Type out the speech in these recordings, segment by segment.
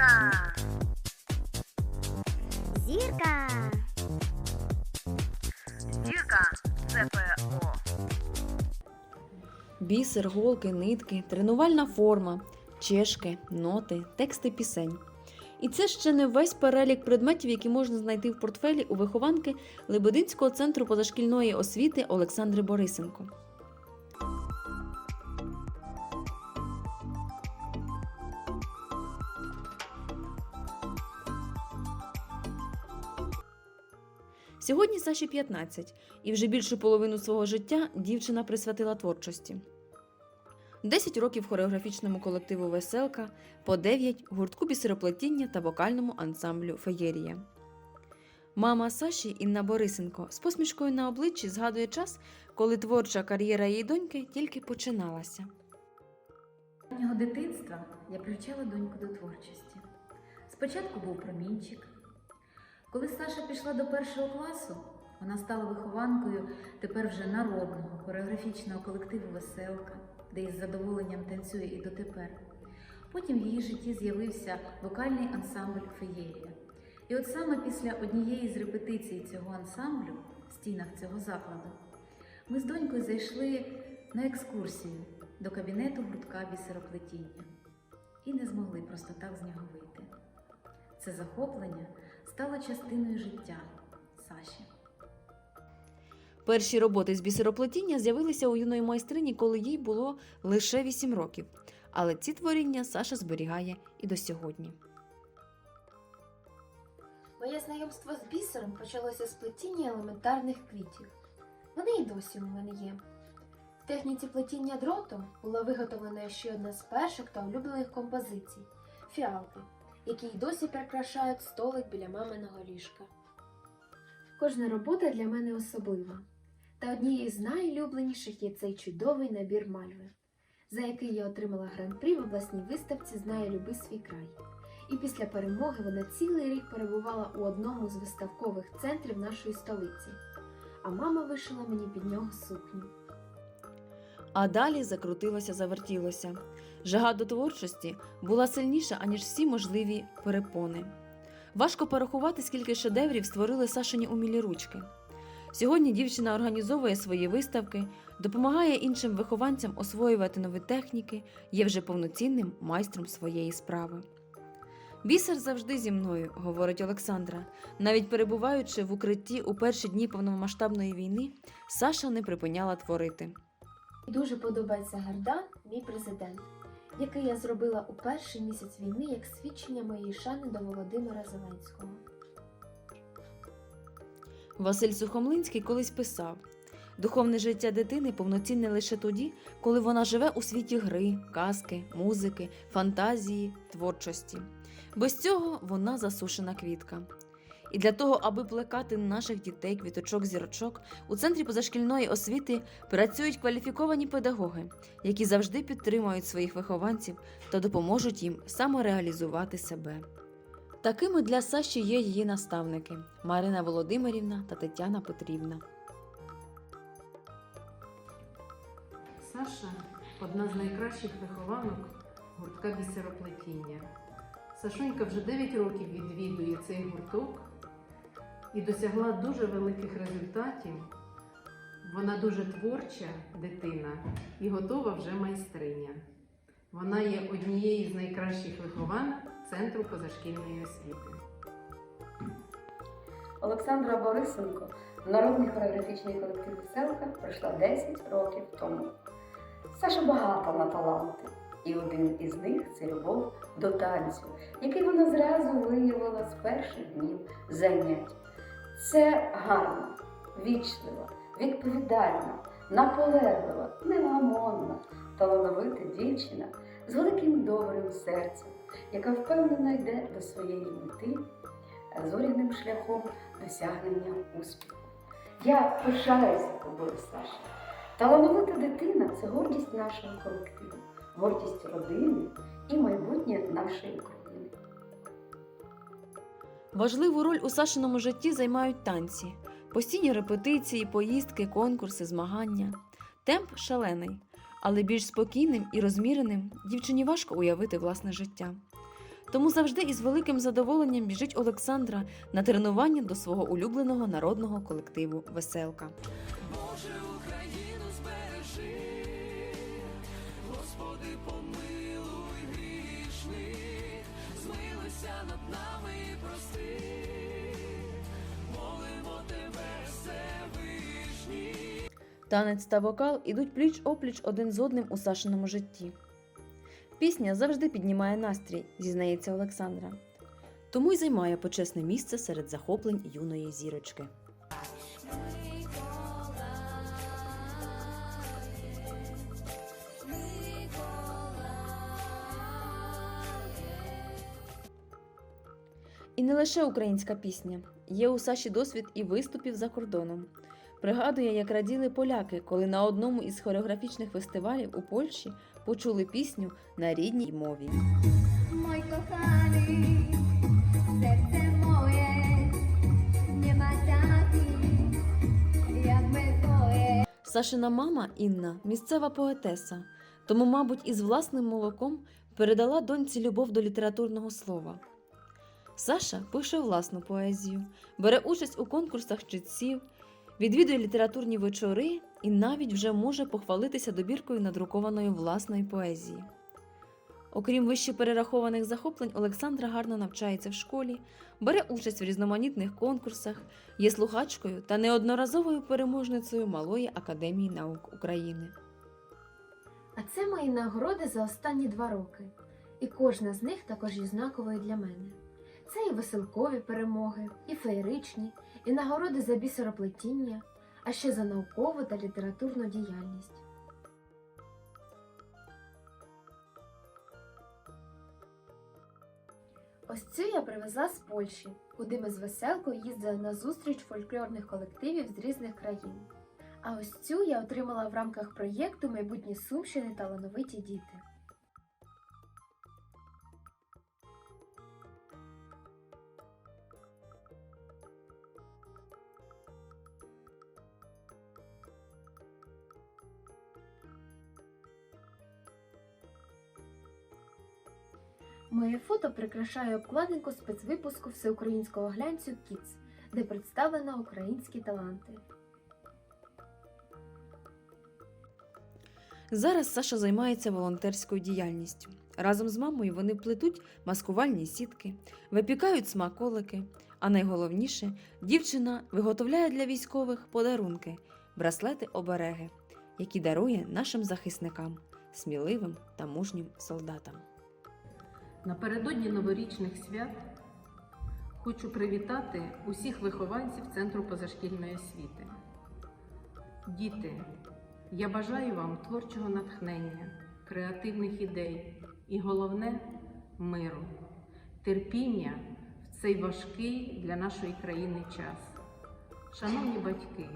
Зірка. Зірка. Зірка ЦПО. Бісер, голки, нитки, тренувальна форма, чешки, ноти, тексти пісень. І це ще не весь перелік предметів, які можна знайти в портфелі у вихованки Лебединського центру позашкільної освіти Олександри Борисенко. Сьогодні Саші 15, і вже більшу половину свого життя дівчина присвятила творчості. 10 років хореографічному колективу Веселка, по 9 гуртку бісероплетіння та вокальному ансамблю Феєрія. Мама Саші Інна Борисенко з посмішкою на обличчі згадує час, коли творча кар'єра її доньки тільки починалася. З раннього дитинства я привчала доньку до творчості. Спочатку був промінчик. Коли Саша пішла до першого класу, вона стала вихованкою тепер вже народного хореографічного колективу Веселка, де із задоволенням танцює і дотепер. Потім в її житті з'явився вокальний ансамбль Феєрія. І от саме після однієї з репетицій цього ансамблю в стінах цього закладу ми з донькою зайшли на екскурсію до кабінету гуртка бісероплетіння і не змогли просто так з нього вийти. Це захоплення стало частиною життя Саші. Перші роботи з бісероплетіння з'явилися у юної майстрині, коли їй було лише 8 років. Але ці творіння Саша зберігає і до сьогодні. Моє знайомство з бісером почалося з плетіння елементарних квітів. Вони і досі у мене є. В техніці плетіння дротом була виготовлена ще одна з перших та улюблених композицій фіалки, які й досі прикрашають столик біля маминого ліжка. Кожна робота для мене особлива. Та однією з найлюбленіших є цей чудовий набір мальви, за який я отримала гран-прі в обласній виставці Знає люби свій край і після перемоги вона цілий рік перебувала у одному з виставкових центрів нашої столиці. А мама вишила мені під нього сукню. А далі закрутилося, завертілося. Жага до творчості була сильніша, аніж всі можливі перепони. Важко порахувати, скільки шедеврів створили Сашині умілі ручки. Сьогодні дівчина організовує свої виставки, допомагає іншим вихованцям освоювати нові техніки, є вже повноцінним майстром своєї справи. Бісер завжди зі мною, говорить Олександра. Навіть перебуваючи в укритті у перші дні повномасштабної війни, Саша не припиняла творити. Дуже подобається Гардан, мій президент, який я зробила у перший місяць війни як свідчення моєї шани до Володимира Зеленського. Василь Сухомлинський колись писав: духовне життя дитини повноцінне лише тоді, коли вона живе у світі гри, казки, музики, фантазії, творчості. Без цього вона засушена квітка. І для того, аби плекати наших дітей квіточок зірочок, у центрі позашкільної освіти працюють кваліфіковані педагоги, які завжди підтримують своїх вихованців та допоможуть їм самореалізувати себе. Такими для Саші є її наставники Марина Володимирівна та Тетяна Петрівна. Саша одна з найкращих вихованок гуртка бісероплетіння. Сашунька вже 9 років відвідує цей гурток і досягла дуже великих результатів. Вона дуже творча дитина і готова вже майстриня. Вона є однією з найкращих вихованок Центру позашкільної освіти. Олександра Борисенко в народний хореографічний колектив «Веселка» прийшла 10 років тому. Саша багата на таланти, і один із них це любов до танцю, який вона зразу виявила з перших днів занять. Це гарна, вічлива, відповідальна, наполеглива, невгамонна, талановита дівчина з великим добрим серцем, яка впевнено йде до своєї мети зоряним шляхом досягнення успіху. Я пишаюся тобою, Саша. Талановита дитина це гордість нашого колективу, гордість родини і майбутнє нашої України. Важливу роль у Сашиному житті займають танці, постійні репетиції, поїздки, конкурси, змагання. Темп шалений, але більш спокійним і розміреним дівчині важко уявити власне життя. Тому завжди із великим задоволенням біжить Олександра на тренування до свого улюбленого народного колективу Веселка. Танець та вокал ідуть пліч опліч один з одним у Сашиному житті. Пісня завжди піднімає настрій, зізнається Олександра. Тому й займає почесне місце серед захоплень юної зірочки. І не лише українська пісня. Є у Саші досвід і виступів за кордоном. Пригадує, як раділи поляки, коли на одному із хореографічних фестивалів у Польщі почули пісню на рідній мові. Mój kochany, serce moje nie ma takich jak my. Сашина мама Інна місцева поетеса, тому, мабуть, із власним молоком передала доньці любов до літературного слова. Саша пише власну поезію, бере участь у конкурсах читців, відвідує літературні вечори і навіть вже може похвалитися добіркою надрукованої власної поезії. Окрім вище перерахованих захоплень, Олександра гарно навчається в школі, бере участь в різноманітних конкурсах, є слухачкою та неодноразовою переможницею Малої академії наук України. А це мої нагороди за останні два роки. І кожна з них також є знаковою для мене. Це і веселкові перемоги, і феєричні, і нагороди за бісероплетіння, а ще за наукову та літературну діяльність. Ось цю я привезла з Польщі, куди ми з веселкою їздили на зустріч фольклорних колективів з різних країн. А ось цю я отримала в рамках проєкту Майбутні Сумщини талановиті діти. Моє фото прикрашає обкладинку спецвипуску всеукраїнського глянцю Кіц, де представлено українські таланти. Зараз Саша займається волонтерською діяльністю. Разом з мамою вони плетуть маскувальні сітки, випікають смаколики, а найголовніше, дівчина виготовляє для військових подарунки, браслети обереги, які дарує нашим захисникам, сміливим та мужнім солдатам. Напередодні новорічних свят хочу привітати усіх вихованців Центру позашкільної освіти. Діти, я бажаю вам творчого натхнення, креативних ідей і головне миру, терпіння в цей важкий для нашої країни час. Шановні батьки,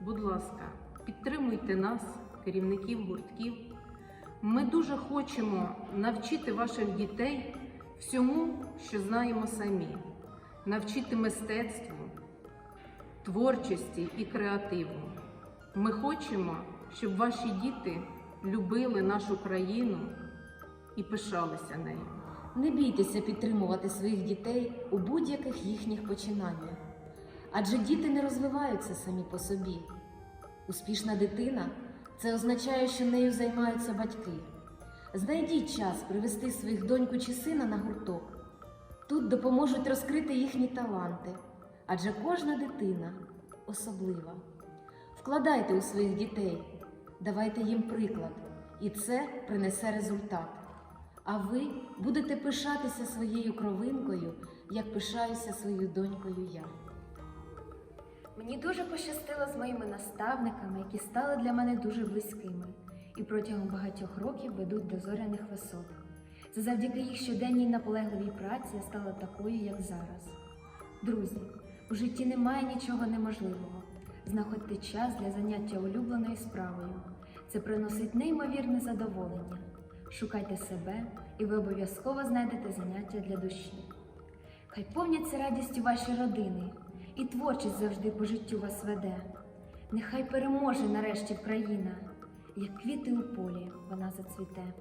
будь ласка, підтримуйте нас, керівників гуртків. Ми дуже хочемо навчити ваших дітей всьому, що знаємо самі, навчити мистецтву, творчості і креативу. Ми хочемо, щоб ваші діти любили нашу країну і пишалися нею. Не бійтеся підтримувати своїх дітей у будь-яких їхніх починаннях, адже діти не розвиваються самі по собі. Успішна дитина це означає, що нею займаються батьки. Знайдіть час привести своїх доньку чи сина на гурток. Тут допоможуть розкрити їхні таланти, адже кожна дитина особлива. Вкладайте у своїх дітей, давайте їм приклад, і це принесе результат. А ви будете пишатися своєю кровинкою, як пишаюся своєю донькою я. Мені дуже пощастило з моїми наставниками, які стали для мене дуже близькими і протягом багатьох років ведуть до зоряних висот. Це завдяки їх щоденній наполегливій праці я стала такою, як зараз. Друзі, у житті немає нічого неможливого. Знаходьте час для заняття улюбленою справою. Це приносить неймовірне задоволення. Шукайте себе, і ви обов'язково знайдете заняття для душі. Хай повняться радістю ваші родини, і творчість завжди по життю вас веде. Нехай переможе нарешті Україна, як квіти у полі вона зацвіте.